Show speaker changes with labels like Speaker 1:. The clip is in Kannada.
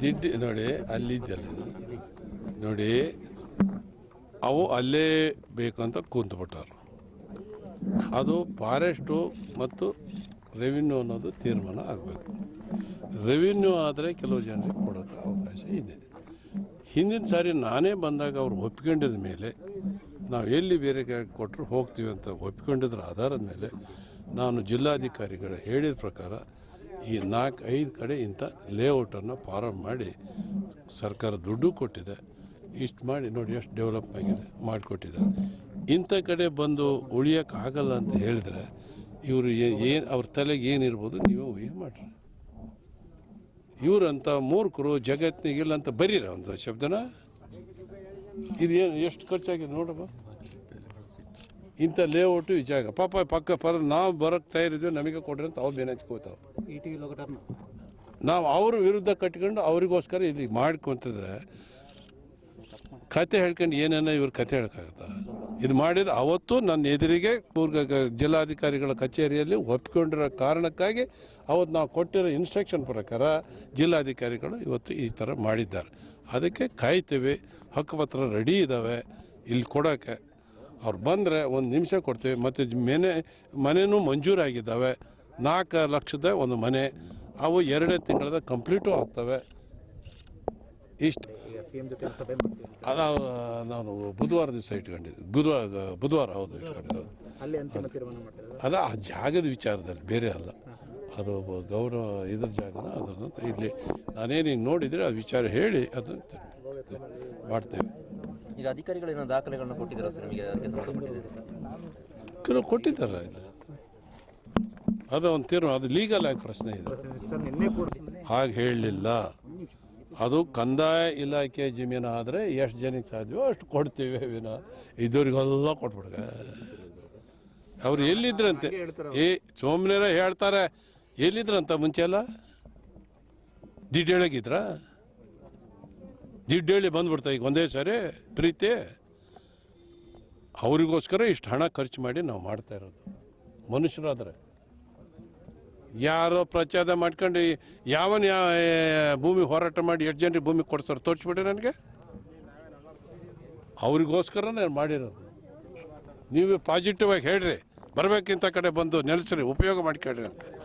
Speaker 1: ದಿಡ್ಡಿ ನೋಡಿ, ಅಲ್ಲಿದ್ದಲ್ಲ. ನೋಡಿ, ಅವು ಅಲ್ಲೇ ಬೇಕು ಅಂತ ಕೂತ್ಬಿಟ್ಟರು. ಅದು ಫಾರೆಸ್ಟು ಮತ್ತು ರೆವಿನ್ಯೂ ಅನ್ನೋದು ತೀರ್ಮಾನ ಆಗಬೇಕು. ರೆವಿನ್ಯೂ ಆದರೆ ಕೆಲವು ಜನರಿಗೆ ಕೊಡೋಕ್ಕೆ ಅವಕಾಶ ಇದೆ. ಹಿಂದಿನ ಸಾರಿ ನಾನೇ ಬಂದಾಗ ಅವ್ರು ಒಪ್ಕೊಂಡಿದ ಮೇಲೆ, ನಾವು ಎಲ್ಲಿ ಬೇರೆ ಕೊಟ್ಟರು ಹೋಗ್ತೀವಿ ಅಂತ ಒಪ್ಕೊಂಡಿದ್ರ ಆಧಾರದ ಮೇಲೆ, ನಾನು ಜಿಲ್ಲಾಧಿಕಾರಿಗಳ ಹೇಳಿದ ಪ್ರಕಾರ ಈ ನಾಲ್ಕು, ಐದು ಕಡೆ ಇಂಥ ಲೇಔಟನ್ನು ಫಾರಮ್ ಮಾಡಿ ಸರ್ಕಾರ ದುಡ್ಡು ಕೊಟ್ಟಿದೆ. ಇಷ್ಟು ಮಾಡಿ ನೋಡಿ ಎಷ್ಟು ಡೆವಲಪ್ ಆಗಿದೆ, ಮಾಡಿಕೊಟ್ಟಿದ್ದಾರೆ. ಇಂಥ ಕಡೆ ಬಂದು ಉಳಿಯೋಕ್ಕಾಗಲ್ಲ ಅಂತ ಹೇಳಿದ್ರೆ ಇವರು ಏನು, ಅವ್ರ ತಲೆಗೆ ಏನಿರ್ಬೋದು ನೀವು ಊಹೆ ಮಾಡಿರಿ. ಇವರಂತ ಮೂರ್ಖರು ಜಗತ್ತಿನಿಗಿಲ್ಲ ಅಂತ ಬರೀರ ಒಂದು ಶಬ್ದನ? ಇದು ಏನು ಎಷ್ಟು ಖರ್ಚಾಗಿದೆ ನೋಡಪ್ಪ ಇಂಥ ಲೇಔಟು ಈ ಜಾಗ. ಪಾಪ ಪಕ್ಕ ಪರ ನಾವು ಬರೋಕ್ಕೆ ತಯಾರಿದ್ವಿ ನಮಗೆ ಕೊಡ್ರಿ ಅಂತ ಅವ್ರು ಬೆನಚ್ಕೋತಾವೆ
Speaker 2: ಲೋಕಟರ್ನ
Speaker 1: ನಾವು ಅವ್ರ ವಿರುದ್ಧ ಕಟ್ಕೊಂಡು ಅವರಿಗೋಸ್ಕರ ಇಲ್ಲಿ ಮಾಡ್ಕೊಂತದೆ. ಕತೆ ಹೇಳ್ಕೊಂಡು ಏನೇನೋ ಇವ್ರ ಕತೆ ಹೇಳಕ್ಕಾಗತ್ತ? ಇದು ಮಾಡಿದ ಅವತ್ತು ನನ್ನ ಎದುರಿಗೆ ಕೂರ್ಗ ಜಿಲ್ಲಾಧಿಕಾರಿಗಳ ಕಚೇರಿಯಲ್ಲಿ ಒಪ್ಕೊಂಡಿರೋ ಕಾರಣಕ್ಕಾಗಿ ಅವತ್ತು ನಾವು ಕೊಟ್ಟಿರೋ ಇನ್ಸ್ಟ್ರಕ್ಷನ್ ಪ್ರಕಾರ ಜಿಲ್ಲಾಧಿಕಾರಿಗಳು ಇವತ್ತು ಈ ಥರ ಮಾಡಿದ್ದಾರೆ. ಅದಕ್ಕೆ ಕಾಯ್ತೀವಿ. ಹಕ್ಕುಪತ್ರ ರೆಡಿ ಇದ್ದಾವೆ ಇಲ್ಲಿ ಕೊಡೋಕ್ಕೆ ಅವ್ರು ಬಂದರೆ ಒಂದು ನಿಮಿಷ ಕೊಡ್ತೀವಿ. ಮತ್ತು ಮನೆ ಮನೆಯೂ ಮಂಜೂರಾಗಿದ್ದಾವೆ. ನಾಲ್ಕು ಲಕ್ಷದ ಒಂದು ಮನೆ. ಅವು ಎರಡೇ ತಿಂಗಳದ ಕಂಪ್ಲೀಟು ಆಗ್ತವೆ. ಇಷ್ಟು. ಅದು ನಾನು ಬುಧವಾರ ದಿವಸ ಇಟ್ಕೊಂಡಿದ್ದೆ. ಬುಧವಾರ ಬುಧವಾರ ಹೌದು ಇಟ್ಕೊಂಡಿದ್ದು
Speaker 2: ಅಲ್ಲ
Speaker 1: ಆ ಜಾಗದ ವಿಚಾರದಲ್ಲಿ ಬೇರೆ ಅಲ್ಲ. ಅದು ಗೌರವ ಇದ್ರ ಜಾಗನ ಅದ್ರದ್ದು ಇಲ್ಲಿ ನಾನೇನು ಹಿಂಗೆ ನೋಡಿದರೆ ಆ ವಿಚಾರ ಹೇಳಿ ಅದನ್ನು ಮಾಡ್ತೇವೆ.
Speaker 3: ಈಗ ಅಧಿಕಾರಿಗಳು ಏನೋ ದಾಖಲೆಗಳನ್ನ ಕೊಟ್ಟಿದ್ದಾರೆ ಸರ್? ನಿಮಗೆ ಅದಕ್ಕೆ
Speaker 1: ಕೊಟ್ಟಿದ್ದಾರೆ ಅದು ಒಂದು ತೀರ್ಮಾನ ಅದು ಲೀಗಲ್ ಆಗಿ ಪ್ರಶ್ನೆ ಇದೆ. ಹಾಗೆ ಹೇಳಲಿಲ್ಲ. ಅದು ಕಂದಾಯ ಇಲಾಖೆ ಜಮೀನು ಆದರೆ ಎಷ್ಟು ಜನಕ್ಕೆ ಸಾಧ್ಯವೋ ಅಷ್ಟು ಕೊಡ್ತೀವಿ ವಿನ. ಇದ್ದವ್ರಿಗೆಲ್ಲ ಕೊಟ್ಬಿಡ್ಗ ಅವ್ರು ಎಲ್ಲಿದ್ರಂತೆ? ಏ, ಸೋಮನೇರ ಹೇಳ್ತಾರೆ. ಎಲ್ಲಿದ್ರಂತ ಮುಂಚೆ ಎಲ್ಲ? ದಿಡ್ಡು ಹೇಳಗಿದ್ರ ದಿಡ್ಡು ಹೇಳಿ ಬಂದ್ಬಿಡ್ತಾ ಈಗ ಒಂದೇ ಸಾರಿ ಪ್ರೀತಿ. ಅವರಿಗೋಸ್ಕರ ಇಷ್ಟು ಹಣ ಖರ್ಚು ಮಾಡಿ ನಾವು ಮಾಡ್ತಾ ಇರೋದು. ಮನುಷ್ಯರಾದರೆ. ಯಾರೋ ಪ್ರಚಾರ ಮಾಡ್ಕೊಂಡು ಯಾವನ ಭೂಮಿ ಹೋರಾಟ ಮಾಡಿ ಎಷ್ಟು ಜನರಿಗೆ ಭೂಮಿ ಕೊಡ್ತಾರೆ ತೋರಿಸ್ಬಿಟ್ರೆ ನನಗೆ. ಅವರಿಗೋಸ್ಕರ ನಾನು ಮಾಡಿರೋದು. ನೀವೇ ಪಾಸಿಟಿವ್ ಆಗಿ ಹೇಳ್ರಿ. ಬರಬೇಕಿಂತ ಕಡೆ ಬಂದು ನೆಲೆಸ್ರಿ, ಉಪಯೋಗ ಮಾಡ್ಕೊಳ್ರಿ ಅಂತ.